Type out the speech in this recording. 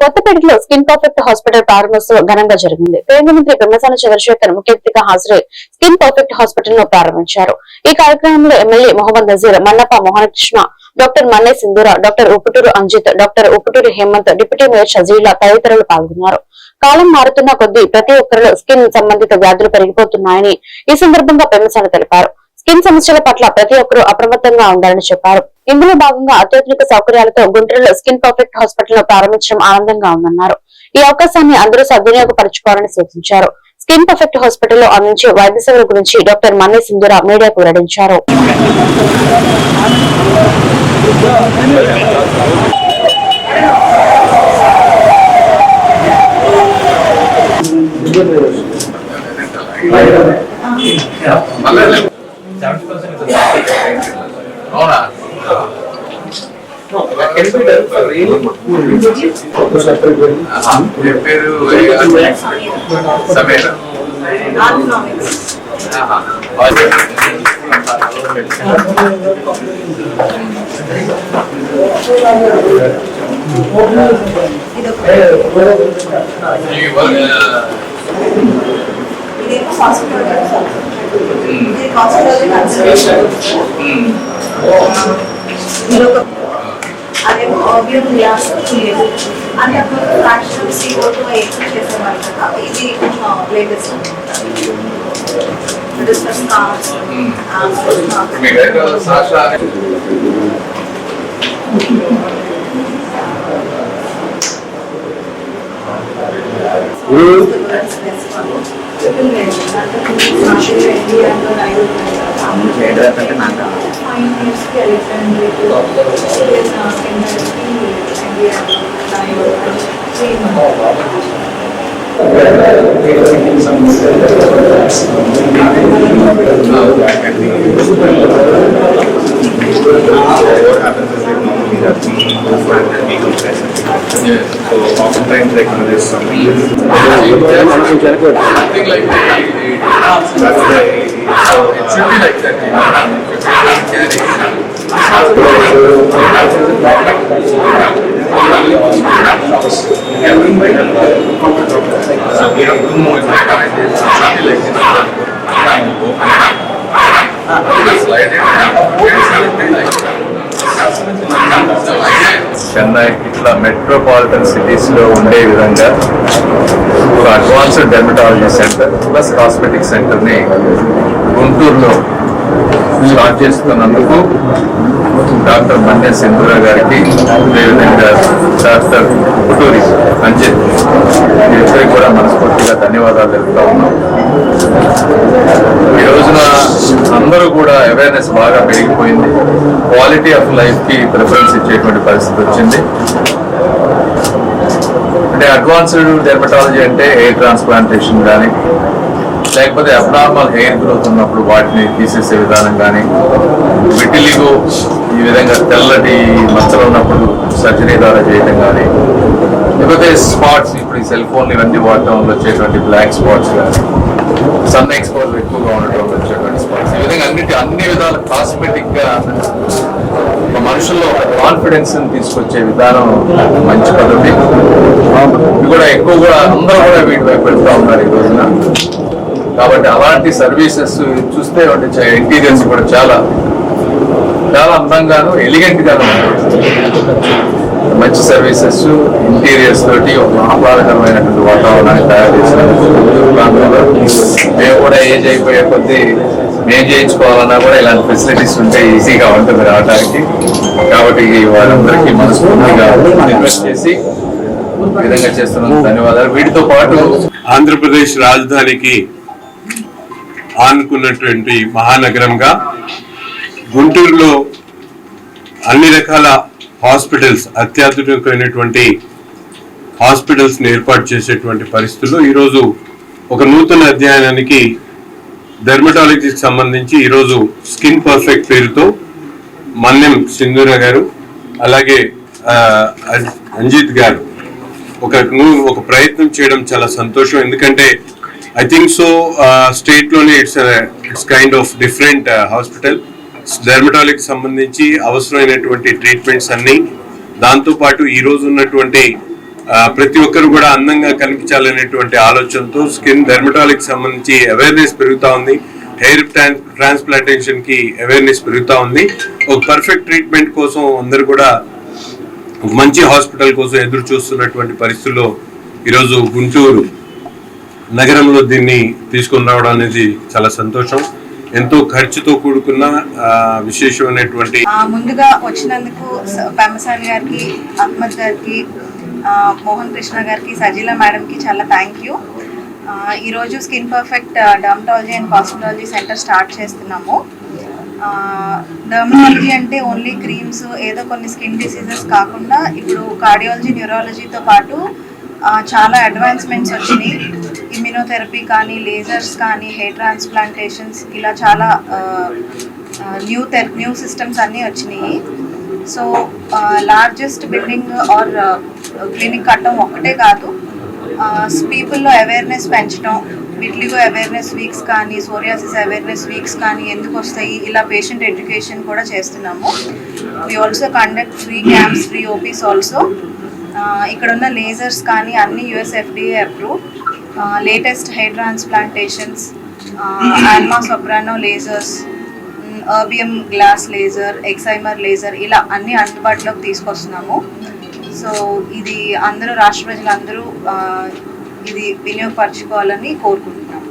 కొత్తపేటలో skin perfect hospital ప్రారంభోత్సవం ఘనంగా జరిగింది. కేంద్ర మంత్రి పెమ్మసాని చంద్రశేఖర్ ముఖ్య అతిథిగా హాజరై స్కిన్ పర్ఫెక్ట్ హాస్పిటల్ను ప్రారంభించారు. ఈ కార్యక్రమంలో MLA Mohammed Nazir Mallappa Mohanakrishna doctor Manne Sindhura doctor Upputuru Anjith doctor Upputuru Hemanth deputy mayor Shajila తదితరులు పాల్గొన్నారు. కాలం మారుతున్న కొద్దీ ప్రతి ఒక్కరిలో స్కిన్ సంబంధిత వ్యాధులు పెరిగిపోతున్నాయని ఈ సందర్భంగా పెమ్మసాని తెలిపారు. స్కిన్ సమస్యల పట్ల ప్రతి ఒక్కరూ అప్రమత్తంగా ఉండాలని చెప్పారు. ఇందులో భాగంగా అత్యాధునిక సౌకర్యాలతో గుంటూరులో స్కిన్ పర్ఫెక్ట్ హాస్పిటల్ను ప్రారంభించడం ఆనందంగా ఉందన్నారు. ఈ అవకాశాన్ని అందరూ సద్వినియోగపరచుకోవాలని సూచించారు. స్కిన్ పర్ఫెక్ట్ హాస్పిటల్లో అందించే వైద్య సేవల గురించి డాక్టర్ మన్నే సింధురా మీడియాకు వెల్లడించారు. అవునా? పేరు సమీర ఆహా. ఈ వ- ఇదేమో హాస్పిటల్ ఇది హాస్పిటల్ కన్సల్టేషన్ అదేమో ఆబ్వియం గ్లాస్ లేదు అప్పుడు ఫ్రాక్షన్ టూ ఎక్కువ కదా ఇది లేటెస్ట్ డిస్కస్ ఇప్పుడు మీ దగ్గర సాక్షా what happens is like normally we So oftentimes like you know, there's some Something like that. That's why so it should be like that. You know? So we have two more like it should be like this. Fine, go. Slide it. Chennai ఇట్లా metropolitan సిటీస్లో ఉండే విధంగా ఒక advanced dermatology centre plus cosmetic సెంటర్ని గుంటూరులో start చేస్తున్నందుకు doctor మన్య Sindhura గారికి అదేవిధంగా డాక్టర్ పుటూరి అంజిత్ ఇద్దరికి కూడా మనస్ఫూర్తిగా ధన్యవాదాలు తెలుపుతా ఉన్నాం ఈ రోజున అందరూ కూడా అవేర్నెస్ బాగా పెరిగిపోయింది. క్వాలిటీ ఆఫ్ లైఫ్కి ప్రిఫరెన్స్ ఇచ్చేటువంటి పరిస్థితి వచ్చింది. అంటే అడ్వాన్స్డ్ డెర్మటాలజీ అంటే హెయిర్ ట్రాన్స్ప్లాంటేషన్ కానీ లేకపోతే అబ్నార్మల్ హెయిర్ గ్రోత్ ఉన్నప్పుడు వాటిని తీసేసే విధానం కానీ విటిలిగో ఈ విధంగా తెల్లటి మచ్చలు ఉన్నప్పుడు సర్జరీ ద్వారా చేయడం కానీ లేకపోతే స్పాట్స్ ఇప్పుడు ఈ సెల్ ఫోన్ ఇవన్నీ వాడటం వల్ల వచ్చేటువంటి బ్లాక్ స్పాట్స్ కానీ సన్ ఎక్స్పోజర్ ఎక్కువగా ఉండటం వల్ల వచ్చేటువంటి స్పాట్స్ ఈ విధంగా అన్నిటి అన్ని విధాల కాస్మెటిక్గా ఒక మనుషుల్లో ఒక కాన్ఫిడెన్స్ తీసుకొచ్చే విధానం మంచి పద్ధతి. ఇది కూడా ఎక్కువ కూడా అందరూ కూడా వీటి వైపు వెళ్తా ఉన్నారు ఈ రోజున. కాబట్టి అలాంటి సర్వీసెస్ చూస్తే ఇంటీరియర్స్ కూడా చాలా చాలా అందంగాను ఎలిగెంట్ గాను మంచి సర్వీసెస్ ఇంటీరియర్స్ తోటి ఒక ఆహ్లాదకరమైనటువంటి వాతావరణాన్ని తయారు చేసినందుకు ప్రాంతంలో మేము కూడా ఏజ్ అయిపోయే కొద్దీ మేము చేయించుకోవాలన్నా కూడా ఇలాంటి ఫెసిలిటీస్ ఉంటే ఈజీగా ఉంటుంది రావడానికి కాబట్టి వాళ్ళందరికీ మనస్ఫూర్తిగా ఇన్వెస్ట్ చేసి విధంగా చేస్తున్నాం ధన్యవాదాలు. వీటితో పాటు ఆంధ్రప్రదేశ్ రాజధానికి ఆనుకున్నటువంటి మహానగరంగా గుంటూరులో అన్ని రకాల హాస్పిటల్స్ అత్యాధునికమైనటువంటి హాస్పిటల్స్ని ఏర్పాటు చేసేటువంటి పరిస్థితుల్లో ఈరోజు ఒక నూతన అధ్యయనానికి డెర్మటాలజీకి సంబంధించి ఈరోజు స్కిన్ పర్ఫెక్ట్ పేరుతో మన్నెం సింధూర గారు అలాగే అంజిత్ గారు ఒక ఒక ప్రయత్నం చేయడం చాలా సంతోషం. ఎందుకంటే I think so స్టేట్లోనే it's it's kind of different hospital డెర్మటాలజీకి సంబంధించి అవసరమైనటువంటి ట్రీట్మెంట్స్ అన్నీ దాంతో పాటు ఉన్నటువంటి ప్రతి ఒక్కరు కూడా అందంగా కనిపించాలనేటువంటి ఆలోచనతో స్కిన్ డెర్మటాలజీకి సంబంధించి అవేర్నెస్ పెరుగుతూ ఉంది. హెయిర్ ట్రాన్స్ప్లాంటేషన్కి అవేర్నెస్ పెరుగుతూ ఉంది. ఒక పర్ఫెక్ట్ ట్రీట్మెంట్ కోసం అందరు కూడా మంచి హాస్పిటల్ కోసం ఎదురు చూస్తున్నటువంటి పరిస్థితుల్లో ఈరోజు గుంటూరు నగరంలో దీన్ని తీసుకుని రావడం అనేది చాలా సంతోషం. ఎంతో ఖర్చుతో కూడుకున్న విశేషమైనటువంటి ముందుగా వచ్చినందుకు స- పెమ్మసాని గారికి అహ్మద్ గారికి మోహన్ కృష్ణ గారికి సజీలా మేడంకి చాలా థ్యాంక్ యూ ఈరోజు skin perfect dermatology and cosmetology centre start చేస్తున్నాము. డర్మటాలజీ అంటే ఓన్లీ క్రీమ్స్ ఏదో కొన్ని స్కిన్ డిసీజెస్ కాకుండా ఇప్పుడు కార్డియాలజీ న్యూరాలజీతో పాటు చాలా అడ్వాన్స్మెంట్స్ వచ్చినాయి. ఇమ్యూనోథెరపీ కానీ లేజర్స్ కానీ హెయిర్ ట్రాన్స్ప్లాంటేషన్స్ ఇలా చాలా న్యూ థెర న్యూ సిస్టమ్స్ అన్నీ వచ్చినాయి. So largest building or clinic కట్టడం ఒక్కటే కాదు. పీపుల్లో అవేర్నెస్ పెంచడం విడ్లిగో అవేర్నెస్ వీక్స్ కానీ సోరియాసిస్ అవేర్నెస్ వీక్స్ కానీ ఎందుకు వస్తాయి? ఇలా పేషెంట్ ఎడ్యుకేషన్ కూడా చేస్తున్నాము. We also conduct free camps free OPs also ఇక్కడ ఉన్న లేజర్స్ కానీ అన్ని USFDA approve latest hair transplantations Alma Soprano lasers erbium glass laser excimer laser ఇలా అన్ని అందుబాటులోకి తీసుకొస్తున్నాము. సో ఇది అందరూ రాష్ట్ర ప్రజలందరూ ఇది వినియోగపరచుకోవాలని కోరుకుంటున్నాము.